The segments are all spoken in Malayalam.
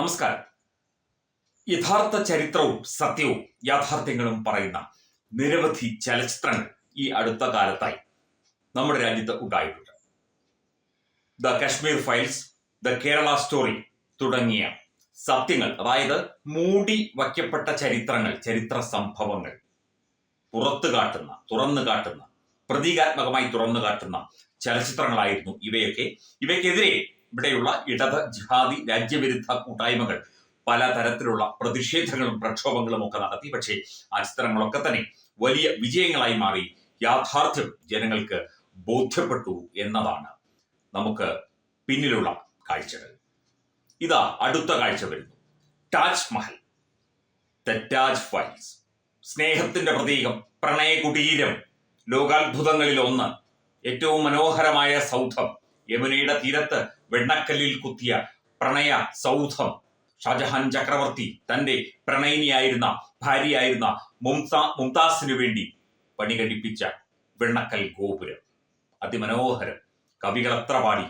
നമസ്കാരം. യഥാർത്ഥ ചരിത്രവും സത്യവും യാഥാർത്ഥ്യങ്ങളും പറയുന്ന നിരവധി ചലച്ചിത്രങ്ങൾ ഈ അടുത്ത കാലത്തായി നമ്മുടെ രാജ്യത്ത് ഉണ്ടായിട്ടുണ്ട്. The Kashmir files the Kerala story തുടങ്ങിയ സത്യങ്ങൾ അതായത് മൂടി വയ്ക്കപ്പെട്ട ചരിത്രങ്ങൾ ചരിത്ര സംഭവങ്ങൾ പുറത്തു കാട്ടുന്ന തുറന്നു കാട്ടുന്ന പ്രതീകാത്മകമായി തുറന്നു കാട്ടുന്ന ചലച്ചിത്രങ്ങളായിരുന്നു ഇവയൊക്കെ. ഇവയ്ക്കെതിരെ ഇവിടെയുള്ള ഇടത് ജിഹാദി രാജ്യവിരുദ്ധ കൂട്ടായ്മകൾ പലതരത്തിലുള്ള പ്രതിഷേധങ്ങളും പ്രക്ഷോഭങ്ങളും ഒക്കെ നടത്തി. പക്ഷേ ആ ചിത്രങ്ങളൊക്കെ തന്നെ വലിയ വിജയങ്ങളായി മാറി. യാഥാർത്ഥ്യം ജനങ്ങൾക്ക് ബോധ്യപ്പെട്ടു എന്നതാണ് നമുക്ക് പിന്നിലുള്ള കാഴ്ചകൾ. ഇതാ അടുത്ത കാഴ്ച വരുന്നു. താജ് മഹൽ. ഫൈൽസ് സ്നേഹത്തിന്റെ പ്രതീകം പ്രണയ കുടീരം ലോകാത്ഭുതങ്ങളിൽ ഒന്ന് ഏറ്റവും മനോഹരമായ സൗധം. യമുനയുടെ തീരത്ത് വെണ്ണക്കല്ലിൽ കുത്തിയ പ്രണയ സൗധം ഷാജഹാൻ ചക്രവർത്തി തന്റെ പ്രണയിനിയായിരുന്ന ഭാര്യയായിരുന്ന മുംതാ മുംതാസിനു വേണ്ടി പണി കടിപ്പിച്ച വെണ്ണക്കൽ ഗോപുരം. അതിമനോഹരം. കവികൾ എത്ര പാടി.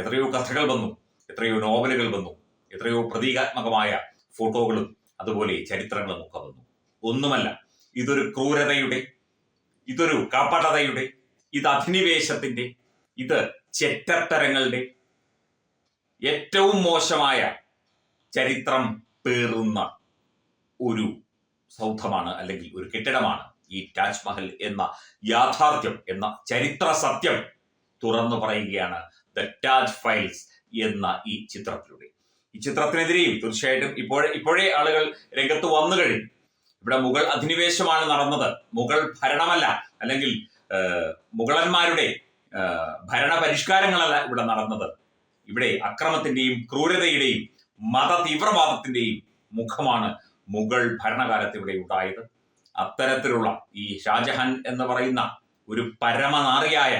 എത്രയോ കഥകൾ വന്നു. എത്രയോ നോവലുകൾ വന്നു. എത്രയോ പ്രതീകാത്മകമായ ഫോട്ടോകളും അതുപോലെ ചരിത്രങ്ങളും ഒക്കെ വന്നു. ഒന്നുമല്ല ഇതൊരു ക്രൂരതയുടെ ഇതൊരു കപടതയുടെ ഇത് അധിനിവേശത്തിന്റെ ഇത് ചെറ്റത്തരങ്ങളുടെ ഏറ്റവും മോശമായ ചരിത്രം പേറുന്ന ഒരു സൗധമാണ് അല്ലെങ്കിൽ ഒരു കെട്ടിടമാണ് ഈ താജ്മഹൽ എന്ന യാഥാർത്ഥ്യം എന്ന ചരിത്ര സത്യം തുറന്നു പറയുകയാണ് ദ താജ് ഫൈൽസ് എന്ന ഈ ചിത്രത്തിലൂടെ. ഈ ചിത്രത്തിനെതിരെയും തീർച്ചയായിട്ടും ഇപ്പോഴേ ഇപ്പോഴേ ആളുകൾ രംഗത്ത് വന്നു കഴിഞ്ഞു. ഇവിടെ മുഗൾ അധിനിവേശമാണ് നടന്നത്. മുഗൾ ഭരണമല്ല അല്ലെങ്കിൽ മുഗളന്മാരുടെ ഏഹ്, ഭരണ പരിഷ്കാരങ്ങളല്ല ഇവിടെ നടന്നത്. ഇവിടെ അക്രമത്തിന്റെയും ക്രൂരതയുടെയും മത തീവ്രവാദത്തിന്റെയും മുഖമാണ് മുഗൾ ഭരണകാലത്ത് ഇവിടെ ഉണ്ടായത്. അത്തരത്തിലുള്ള ഈ ഷാജഹാൻ എന്ന് പറയുന്ന ഒരു പരമനാറിയായ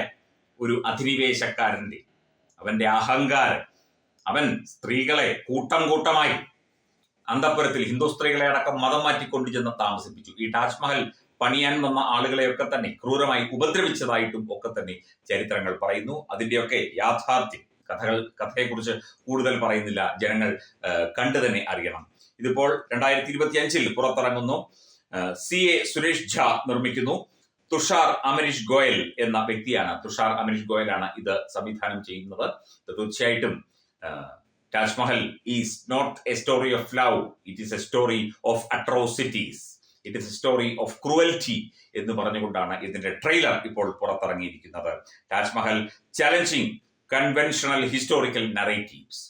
ഒരു അധിനിവേശക്കാരന്റെ അവന്റെ അഹങ്കാരം അവൻ സ്ത്രീകളെ കൂട്ടം കൂട്ടമായി അന്തപുരത്തിൽ ഹിന്ദു സ്ത്രീകളെ അടക്കം മതം മാറ്റിക്കൊണ്ടു ചെന്ന് താമസിപ്പിച്ചു. ഈ താജ്മഹൽ പണിയാൻ വന്ന ആളുകളെയൊക്കെ തന്നെ ക്രൂരമായി ഉപദ്രവിച്ചതായിട്ടും ഒക്കെ തന്നെ ചരിത്രങ്ങൾ പറയുന്നു. അതിന്റെയൊക്കെ യാഥാർത്ഥ്യം കഥകൾ കഥയെക്കുറിച്ച് കൂടുതൽ പറയുന്നില്ല. ജനങ്ങൾ കണ്ടു തന്നെ അറിയണം. ഇതിപ്പോൾ രണ്ടായിരത്തി ഇരുപത്തി അഞ്ചിൽ പുറത്തിറങ്ങുന്നു സി എ സുരേഷ് ഝാ നിർമ്മിക്കുന്നു. തുഷാർ അമരീഷ് ഗോയൽ എന്ന വ്യക്തിയാണ്. തുഷാർ അമരീഷ് ഗോയലാണ് ഇത് സംവിധാനം ചെയ്യുന്നത്. തീർച്ചയായിട്ടും Taj Mahal is not a story of love. It is a story of atrocities. It is a story of cruelty എന്ന് പറഞ്ഞുകൊണ്ടാണ് ഇതിന്റെ ട്രെയിലർ ഇപ്പോൾ പുറത്തിറങ്ങിയിരിക്കുന്നത്. Taj Mahal challenging conventional historical narratives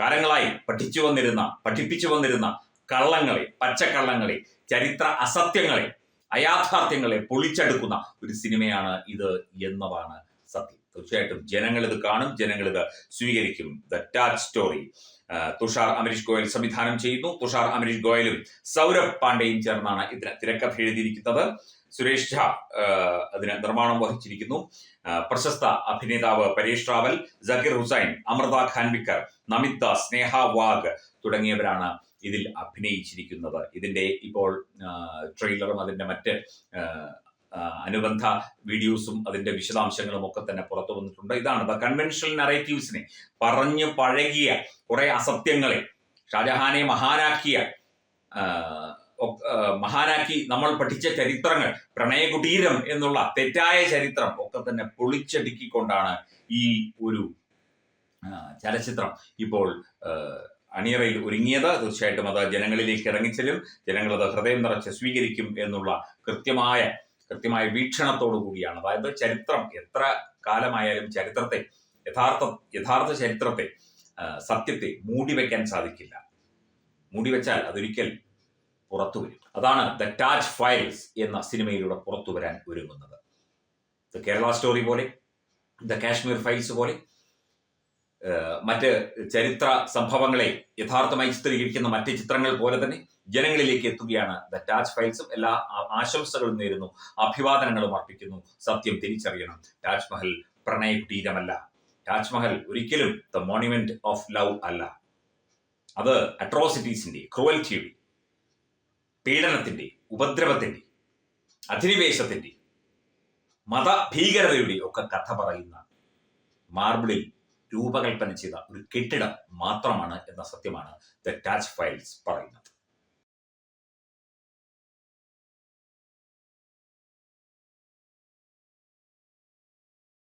കാലങ്ങളായി പഠിച്ചു വന്നിരുന്ന പഠിപ്പിച്ചു വന്നിരുന്ന കള്ളങ്ങളെ പച്ചക്കള്ളങ്ങളെ ചരിത്ര അസത്യങ്ങളെ അയാഥാർത്ഥ്യങ്ങളെ പൊളിച്ചെടുക്കുന്ന ഒരു സിനിമയാണ് ഇത് എന്നതാണ് സത്യം. തീർച്ചയായിട്ടും ജനങ്ങൾ ഇത് കാണും ജനങ്ങൾ ഇത് സ്വീകരിക്കും. ദ ടാച്ച് സ്റ്റോറി തുഷാർ അമരീഷ് ഗോയൽ സംവിധാനം ചെയ്യുന്നു. തുഷാർ അമരീഷ് ഗോയലും സൗരഭ് പാണ്ഡെയും ചേർന്നാണ് ഇതിന് തിരക്കഥ എഴുതിയിരിക്കുന്നത്. സുരേഷ് ഝാ അതിന് നിർമ്മാണം വഹിച്ചിരിക്കുന്നു. പ്രശസ്ത അഭിനേതാവ് പരേഷ് റാവൽ ജക്കീർ ഹുസൈൻ അമൃത ഖാൻവിക്കർ നമിത് സ്നേഹ വാഗ് തുടങ്ങിയവരാണ് ഇതിൽ അഭിനയിച്ചിരിക്കുന്നത്. ഇതിന്റെ ഇപ്പോൾ ട്രെയിലറും അതിന്റെ മറ്റ് അനുബന്ധ വീഡിയോസും അതിന്റെ വിശദാംശങ്ങളും ഒക്കെ തന്നെ പുറത്തു വന്നിട്ടുണ്ട്. ഇതാണ് ദ കൺവെൻഷണൽ നറേറ്റീവ്സിനെ പറഞ്ഞു പഴകിയ കുറെ അസത്യങ്ങളെ ഷാജഹാനെ മഹാനാക്കിയ മഹാനാക്കി നമ്മൾ പഠിച്ച ചരിത്രങ്ങൾ പ്രണയകുടീരം എന്നുള്ള തെറ്റായ ചരിത്രം ഒക്കെ തന്നെ പൊളിച്ചടുക്കിക്കൊണ്ടാണ് ഈ ഒരു ചലച്ചിത്രം ഇപ്പോൾ അണിയറയിൽ ഒരുങ്ങിയത്. തീർച്ചയായിട്ടും അത് ജനങ്ങളിലേക്ക് ഇറങ്ങിച്ചെല്ലും. ജനങ്ങളത് ഹൃദയം നിറച്ച് സ്വീകരിക്കും എന്നുള്ള കൃത്യമായ കൃത്യമായ വീക്ഷണത്തോടു കൂടിയാണ്. അതായത് ചരിത്രം എത്ര കാലമായാലും ചരിത്രത്തെ യഥാർത്ഥ യഥാർത്ഥ ചരിത്രത്തെ സത്യത്തെ മൂടിവെക്കാൻ സാധിക്കില്ല. മൂടിവെച്ചാൽ അതൊരിക്കൽ പുറത്തു വരും. അതാണ് ദ ടാച്ച് ഫയൽസ് എന്ന സിനിമയിലൂടെ പുറത്തു വരാൻ ഒരുങ്ങുന്നത്. ദ കേരള സ്റ്റോറി പോലെ ദ കാശ്മീർ ഫയൽസ് പോലെ മറ്റ് ചരിത്ര സംഭവങ്ങളെ യഥാർത്ഥമായി ചിത്രീകരിക്കുന്ന മറ്റ് ചിത്രങ്ങൾ പോലെ തന്നെ ജനങ്ങളിലേക്ക് എത്തുകയാണ്. ദ ടാച്ച് ഫൈൽസും എല്ലാ ആശംസകളും നേരുന്നു. അഭിവാദനങ്ങളും അർപ്പിക്കുന്നു. സത്യം തിരിച്ചറിയണം. താജ്മഹൽ പ്രണയ കുടീരമല്ല. താജ്മഹൽ ഒരിക്കലും ദ മോണിമെന്റ് ഓഫ് ലവ് അല്ല. അത് അട്രോസിറ്റീസിന്റെ ക്രൂവൽറ്റിയുടെ പീഡനത്തിന്റെ ഉപദ്രവത്തിന്റെ അധിനിവേശത്തിന്റെ മതഭീകരതയുടെ ഒക്കെ കഥ പറയുന്ന മാർബിളിൽ രൂപകൽപ്പന ചെയ്ത ഒരു കെട്ടിടം മാത്രമാണ് എന്ന സത്യമാണ് ദ ടാച്ച് ഫയൽസ് പറയുന്നത്.